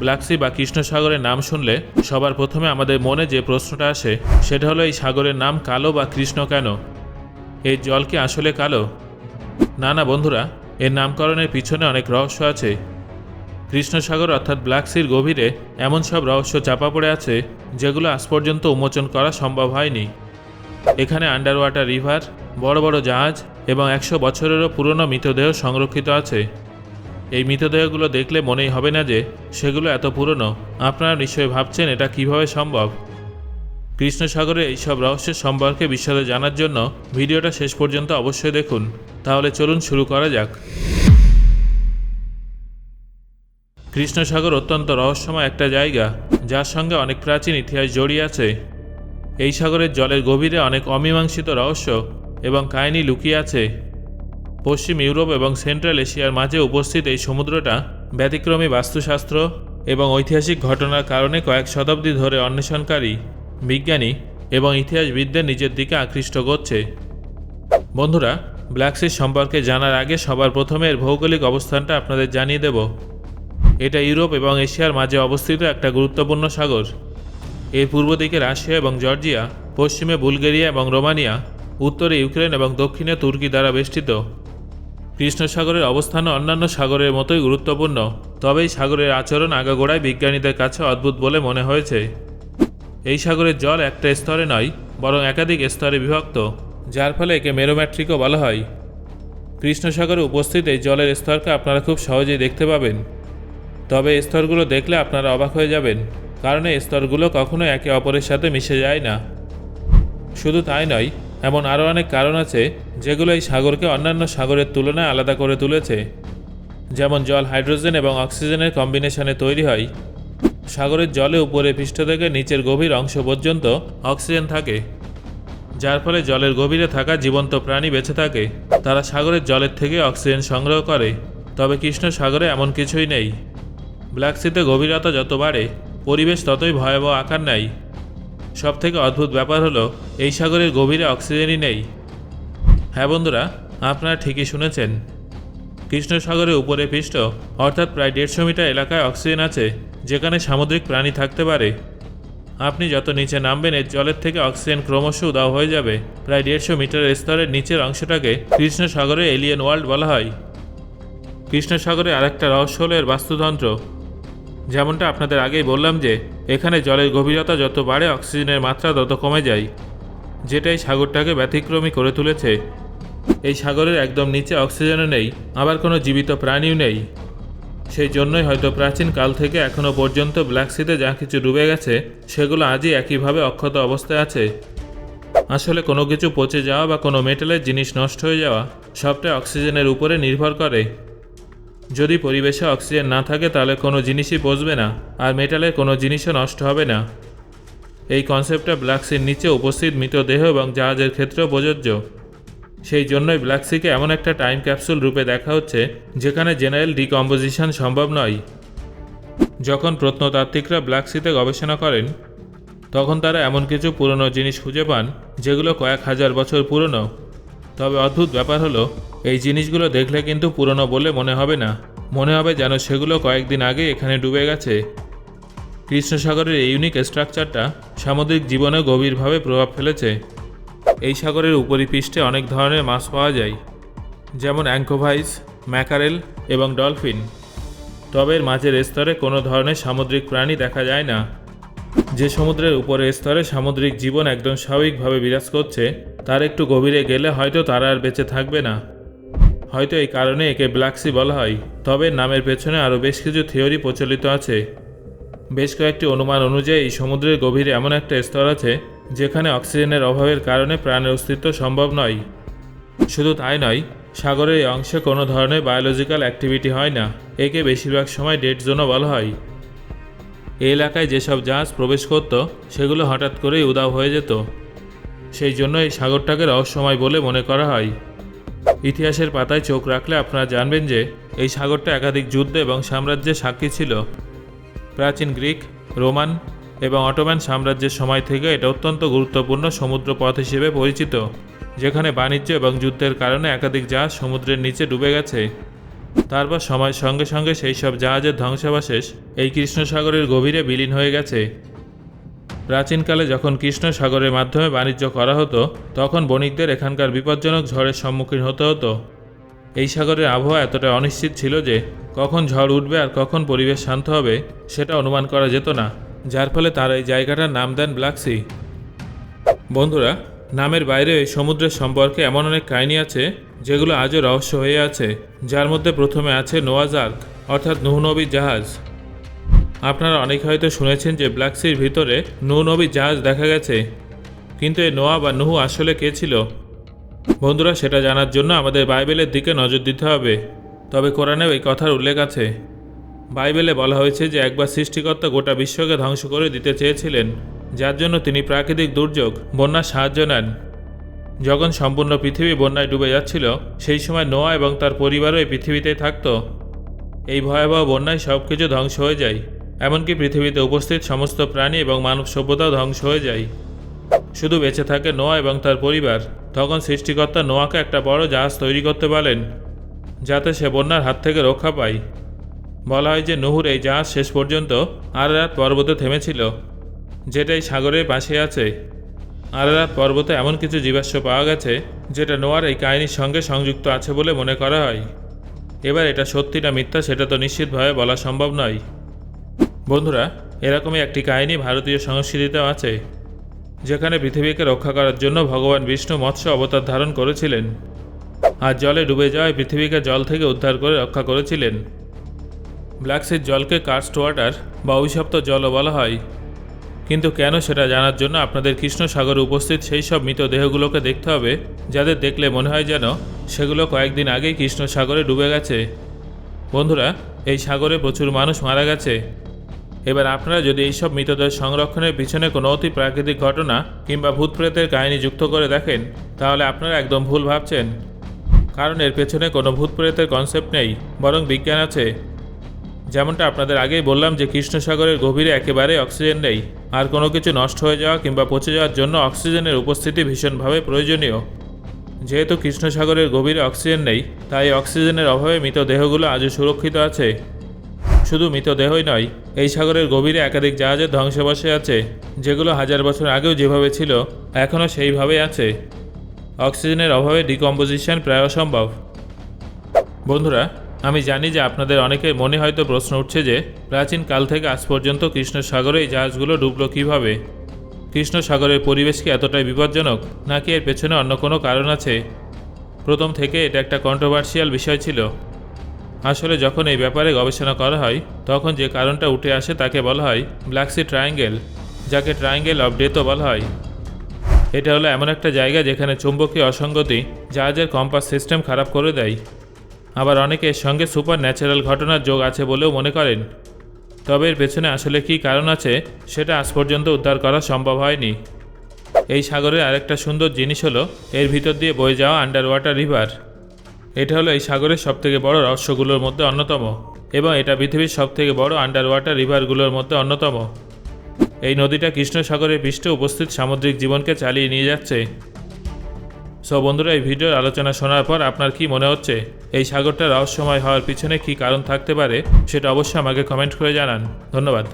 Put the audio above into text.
Black C বা কৃষ্ণ সাগরের নাম শুনলে সবার প্রথমে আমাদের মনে যে প্রশ্নটা আসে, সেটা হলো এই সাগরের নাম কালো বা কৃষ্ণ কেন? এই জল কি আসলে কালো? না না বন্ধুরা, এর নামকরণের পিছনে অনেক রহস্য আছে। কৃষ্ণ সাগর অর্থাৎ ব্ল্যাক সির গভীরে এমন সব রহস্য চাপা পড়ে আছে, যেগুলো আজ পর্যন্ত উন্মোচন করা সম্ভব হয়নি। এখানে আন্ডার ওয়াটার রিভার বড় বড় জাহাজ এবং একশো বছরেরও পুরনো মৃতদেহ সংরক্ষিত আছে। এই মৃতদেহগুলো দেখলে মনেই হবে না যে সেগুলো এত পুরনো। আপনারা নিশ্চয়ই ভাবছেন এটা কীভাবে সম্ভব? কৃষ্ণ সাগরে এইসব রহস্যের সম্পর্কে বিশদে জানার জন্য ভিডিওটা শেষ পর্যন্ত অবশ্যই দেখুন। তাহলে চলুন শুরু করা যাক। কৃষ্ণ সাগর অত্যন্ত রহস্যময় একটা জায়গা, যার সঙ্গে অনেক প্রাচীন ইতিহাস জড়িয়ে আছে। এই সাগরের জলের গভীরে অনেক অমীমাংসিত রহস্য এবং কাহিনী লুকিয়ে আছে। পশ্চিম ইউরোপ এবং সেন্ট্রাল এশিয়ার মাঝে উপস্থিত এই সমুদ্রটা ব্যতিক্রমী বাস্তুশাস্ত্র এবং ঐতিহাসিক ঘটনার কারণে কয়েক শতাব্দী ধরে অন্বেষণকারী, বিজ্ঞানী এবং ইতিহাসবিদদের নিজের দিকে আকৃষ্ট করছে। বন্ধুরা ব্ল্যাকসি সম্পর্কে জানার আগে সবার প্রথমে এর ভৌগোলিক অবস্থানটা আপনাদের জানিয়ে দেব। এটা ইউরোপ এবং এশিয়ার মাঝে অবস্থিত একটা গুরুত্বপূর্ণ সাগর। এর পূর্ব দিকে রাশিয়া এবং জর্জিয়া, পশ্চিমে বুলগেরিয়া এবং রোমানিয়া, উত্তরে ইউক্রেন এবং দক্ষিণে তুর্কি দ্বারা বেষ্টিত। কৃষ্ণ সাগরের অবস্থানও অন্যান্য সাগরের মতোই গুরুত্বপূর্ণ। তবে এই সাগরের আচরণ আগাগোড়ায় বিজ্ঞানীদের কাছে অদ্ভুত বলে মনে হয়েছে। এই সাগরের জল একটা স্তরে নয়, বরং একাধিক স্তরে বিভক্ত, যার ফলে একে মেরোম্যাট্রিকও বলা হয়। কৃষ্ণ সাগরে উপস্থিত এই জলের স্তরকে আপনারা খুব সহজেই দেখতে পাবেন। তবে স্তরগুলো দেখলে আপনারা অবাক হয়ে যাবেন, কারণ এই স্তরগুলো কখনো একে অপরের সাথে মিশে যায় না। শুধু তাই নয় এমন আরও অনেক কারণ আছে যেগুলো এই সাগরকে অন্যান্য সাগরের তুলনায় আলাদা করে তুলেছে। যেমন জল, হাইড্রোজেন এবং অক্সিজেনের কম্বিনেশনে তৈরি হয়। সাগরের জলে উপরে পৃষ্ঠ থেকে নিচের গভীর অংশ পর্যন্ত অক্সিজেন থাকে, যার ফলে জলের গভীরে থাকা জীবন্ত প্রাণী বেঁচে থাকে। তারা সাগরের জলের থেকে অক্সিজেন সংগ্রহ করে, তবে কৃষ্ণ সাগরে এমন কিছুই নেই। ব্ল্যাক সিতে গভীরতা যত বাড়ে, পরিবেশ ততই ভয়াবহ আকার নেয়। সব থেকে অদ্ভুত ব্যাপার হলো, এই সাগরের গভীরে অক্সিজেনই নেই। হ্যাঁ বন্ধুরা, আপনারা ঠিকই শুনেছেন। কৃষ্ণ সাগরের উপরে পৃষ্ঠ অর্থাৎ প্রায় দেড়শো মিটার এলাকায় অক্সিজেন আছে, যেখানে সামুদ্রিক প্রাণী থাকতে পারে। আপনি যত নিচে নামবেন, এর জলের থেকে অক্সিজেন ক্রমশ উদাও হয়ে যাবে। প্রায় দেড়শো মিটারের স্তরের নিচের অংশটাকে কৃষ্ণ সাগরের এলিয়েন ওয়ার্ল্ড বলা হয়। কৃষ্ণ সাগরে আরেকটা রহস্য হলো এর বাস্তুতন্ত্র যেমনটা আপনাদের আগেই বললাম যে, এখানে জলের গভীরতা যত বাড়ে, অক্সিজেনের মাত্রা তত কমে যায়। যেটা এই সাগরটাকে ব্যতিক্রমী করে তুলেছে। এই সাগরের একদম নিচে অক্সিজেনও নেই, আবার কোনো জীবিত প্রাণীও নেই। সেই জন্যই হয়তো প্রাচীন কাল থেকে এখনও পর্যন্ত ব্ল্যাক সিতে যা কিছু ডুবে গেছে, সেগুলো আজই একইভাবে অক্ষত অবস্থায় আছে। আসলে কোনো কিছু পচে যাওয়া বা কোনো মেটালের জিনিস নষ্ট হয়ে যাওয়া সবটাই অক্সিজেনের উপরে নির্ভর করে। যদি পরিবেশে অক্সিজেন না থাকে, তাহলে কোনো জিনিসই পচবে না, আর মেটালের কোনো জিনিসও নষ্ট হবে না। এই কনসেপ্টটা ব্ল্যাকসির নিচে উপস্থিত মৃতদেহ এবং জাহাজের ক্ষেত্রেও প্রযোজ্য। সেই জন্যই ব্ল্যাকসিকে এমন একটা টাইম ক্যাপসুল রূপে দেখা হচ্ছে, যেখানে জেনারেল ডিকম্পোজিশন সম্ভব নয়। যখন প্রত্নতাত্ত্বিকরা ব্ল্যাকসিতে গবেষণা করেন, তখন তারা এমন কিছু পুরনো জিনিস খুঁজে পান, যেগুলো কয়েক হাজার বছর পুরনো। তবে অদ্ভুত ব্যাপার হলো এই জিনিসগুলো দেখলে কিন্তু পুরনো বলে মনে হবে না। মনে হবে যেন সেগুলো কয়েকদিন আগে এখানে ডুবে গেছে। কৃষ্ণসাগরের এই ইউনিক স্ট্রাকচারটা সামুদ্রিক জীবনে গভীরভাবে প্রভাব ফেলেছে। এই সাগরের উপরিপৃষ্ঠে অনেক ধরনের মাছ পাওয়া যায়, যেমন অ্যাঙ্কোভাইস ম্যাকারেল এবং ডলফিন তবে এর মাঝের স্তরে কোনো ধরনের সামুদ্রিক প্রাণী দেখা যায় না। যে সমুদ্রের উপরের স্তরে সামুদ্রিক জীবন একদম স্বাভাবিকভাবে বিরাজ করছে, তার একটু গভীরে গেলে হয়তো তারা আর বেঁচে থাকবে না। হয়তো এই কারণে একে ব্ল্যাকসি বলা হয়, তবে নামের পেছনে আরও বেশ কিছু থিওরি প্রচলিত আছে। বেশ কয়েকটি অনুমান অনুযায়ী সমুদ্রের গভীরে এমন একটা স্তর আছে, যেখানে অক্সিজেনের অভাবের কারণে প্রাণের অস্তিত্ব সম্ভব নয়। শুধু তাই নয়, সাগরের এই অংশে কোনো ধরনের বায়োলজিক্যাল অ্যাক্টিভিটি হয় না, একে বেশিরভাগ সময় ডেড জোনও বলা হয়। এই এলাকায় যেসব জাহাজ প্রবেশ করত, সেগুলো হঠাৎ করেই উদাও হয়ে যেত। সেই জন্য এই সাগরটাকে রহস্যময় বলে মনে করা হয়। ইতিহাসের পাতায় চোখ রাখলে আপনারা জানবেন যে এই সাগরটা একাধিক যুদ্ধ এবং সাম্রাজ্যের সাক্ষী ছিল। প্রাচীন গ্রিক, রোমান এবং অটোম্যান সাম্রাজ্যের সময় থেকে এটা অত্যন্ত গুরুত্বপূর্ণ সমুদ্র পথ হিসেবে পরিচিত, যেখানে বাণিজ্য এবং যুদ্ধের কারণে একাধিক জাহাজ সমুদ্রের নিচে ডুবে গেছে। তারপর সময়ের সঙ্গে সঙ্গে সেই সব জাহাজের ধ্বংসাবশেষ এই কৃষ্ণ সাগরের গভীরে বিলীন হয়ে গেছে। প্রাচীনকালে যখন কৃষ্ণ সাগরের মাধ্যমে বাণিজ্য করা হতো, তখন বণিকদের এখানকার বিপজ্জনক ঝড়ের সম্মুখীন হতে হতো। এই সাগরের আবহাওয়া এতটা অনিশ্চিত ছিল যে, কখন ঝড় উঠবে আর কখন পরিবেশ শান্ত হবে, সেটা অনুমান করা যেত না, যার ফলে তারা এই জায়গাটার নাম দেন ব্ল্যাক সি। বন্ধুরা, নামের বাইরে এই সমুদ্রের সম্পর্কে এমন অনেক কাহিনী আছে, যেগুলো আজও রহস্য হয়ে আছে, যার মধ্যে প্রথমে আছে নোয়াজ আর্ক অর্থাৎ নুহনবীর জাহাজ। আপনারা অনেকে হয়তো শুনেছেন যে ব্ল্যাক সির ভিতরে নৌ নবীর জাহাজ দেখা গেছে। কিন্তু এই নোয়া বা নুহু আসলে কে ছিল? বন্ধুরা, সেটা জানার জন্য আমাদের বাইবেলের দিকে নজর দিতে হবে। তবে কোরআনেও এই কথার উল্লেখ আছে। বাইবেলে বলা হয়েছে যে একবার সৃষ্টিকর্তা গোটা বিশ্বকে ধ্বংস করে দিতে চেয়েছিলেন, যার জন্য তিনি প্রাকৃতিক দুর্যোগ, বন্যার সাহায্য নেন। যখন সম্পূর্ণ পৃথিবী বন্যায় ডুবে যাচ্ছিল, সেই সময় নোয়া এবং তার পরিবারও এই পৃথিবীতেই থাকত। এই ভয়াবহ বন্যায় সব কিছু ধ্বংস হয়ে যায়। এমনকি পৃথিবীতে উপস্থিত সমস্ত প্রাণী এবং মানব সভ্যতাও ধ্বংস হয়ে যায়। শুধু বেঁচে থাকে নোয়া এবং তার পরিবার। তখন সৃষ্টিকর্তা নোয়াকে একটা বড় জাহাজ তৈরি করতে বলেন যাতে সে বন্যার হাত থেকে রক্ষা পায়। বলা হয় যে নুহুর এই জাহাজ শেষ পর্যন্ত আরারাত পর্বতে থেমেছিল যেটা এই সাগরের পাশে আছে। আরারাত পর্বতে এমন কিছু জীবাশ্ম পাওয়া গেছে, যেটা নোয়ার এই কাহিনীর সঙ্গে সংযুক্ত আছে বলে মনে করা হয়। এবার এটা সত্যি না মিথ্যা সেটা তো নিশ্চিতভাবে বলা সম্ভব নয়। বন্ধুরা, এরকমই একটি কাহিনী ভারতীয় সংস্কৃতিতেও আছে, যেখানে পৃথিবীকে রক্ষা করার জন্য ভগবান বিষ্ণু মৎস্য অবতার ধারণ করেছিলেন আর জলে ডুবে যাওয়ায় পৃথিবীকে জল থেকে উদ্ধার করে রক্ষা করেছিলেন। ব্ল্যাকসির জলকে কাস্ট ওয়াটার বা অভিশপ্ত জলও বলা হয়। কিন্তু কেন সেটা জানার জন্য আপনাদের কৃষ্ণ সাগরে উপস্থিত সেই সব মৃতদেহগুলোকে দেখতে হবে, যাদের দেখলে মনে হয় যেন সেগুলো কয়েকদিন আগেই কৃষ্ণ সাগরে ডুবে গেছে। বন্ধুরা, এই সাগরে প্রচুর মানুষ মারা গেছে। এবার আপনারা যদি এইসব মৃতদেহ সংরক্ষণের পিছনে কোনো অতি প্রাকৃতিক ঘটনা কিংবা ভূতপ্রেতের কাহিনী যুক্ত করে দেখেন, তাহলে আপনারা একদম ভুল ভাবছেন। কারণ এর পেছনে কোনো ভূতপ্রেতের কনসেপ্ট নেই, বরং বিজ্ঞান আছে। যেমনটা আপনাদের আগেই বললাম যে কৃষ্ণসাগরের গভীরে একেবারে অক্সিজেন নেই, আর কোনো কিছু নষ্ট হয়ে যাওয়া কিংবা পচে যাওয়ার জন্য অক্সিজেনের উপস্থিতি ভীষণভাবে প্রয়োজনীয়। যেহেতু কৃষ্ণসাগরের গভীরে অক্সিজেন নেই, তাই অক্সিজেনের অভাবে মৃতদেহগুলো আজও সুরক্ষিত আছে। শুধু মৃতদেহই নয় এই সাগরের গভীরে একাধিক জাহাজের ধ্বংসাবশে আছে, যেগুলো হাজার বছর আগেও যেভাবে ছিল, এখনও সেইভাবেই আছে। অক্সিজেনের অভাবে ডিকম্পোজিশন প্রায় অসম্ভব। বন্ধুরা, আমি জানি যে আপনাদের অনেকের মনে হয়তো প্রশ্ন উঠছে যে, প্রাচীন কাল থেকে আজ পর্যন্ত কৃষ্ণ সাগরে এই জাহাজগুলো ডুবলো কীভাবে? কৃষ্ণ সাগরের পরিবেশ কি এতটাই বিপজ্জনক, নাকি এর পেছনে অন্য কোনো কারণ আছে? প্রথম থেকে এটা একটা কন্ট্রোভার্সিয়াল বিষয় ছিল। আসলে যখন এই ব্যাপারে গবেষণা করা হয়, তখন যে কারণটা উঠে আসে তাকে বলা হয় ব্ল্যাকসি ট্রায়াঙ্গেল, যাকে ট্রায়াঙ্গেল অফ ডেথও বলা হয়। এটা হলো এমন একটা জায়গা যেখানে চুম্বকীয় অসঙ্গতি, জাহাজের কম্পাস সিস্টেম খারাপ করে দেয়। আবার অনেকে এর সঙ্গে সুপার ন্যাচারাল ঘটনার যোগ আছে বলেও মনে করেন। তবে এর পেছনে আসলে কী কারণ আছে, সেটা আজ পর্যন্ত উদ্ধার করা সম্ভব হয়নি। এই সাগরের আরেকটা সুন্দর জিনিস হলো, এর ভিতর দিয়ে বয়ে যাওয়া আন্ডার ওয়াটার রিভার এটা হলো এই সাগরের সবথেকে বড় রহস্যগুলোর মধ্যে অন্যতম, এবং এটা পৃথিবীর সবথেকে বড় আন্ডার ওয়াটার রিভারগুলোর মধ্যে অন্যতম। এই নদীটা কৃষ্ণ সাগরের পৃষ্ঠে উপস্থিত সামুদ্রিক জীবনকে চালিয়ে নিয়ে যাচ্ছে। সব বন্ধুরা, এই ভিডিওর আলোচনা শোনার পর আপনার কি মনে হচ্ছে? এই সাগরটা রহস্যময় হওয়ার পিছনে কী কারণ থাকতে পারে? সেটা অবশ্যই আমাকে কমেন্ট করে জানান। ধন্যবাদ।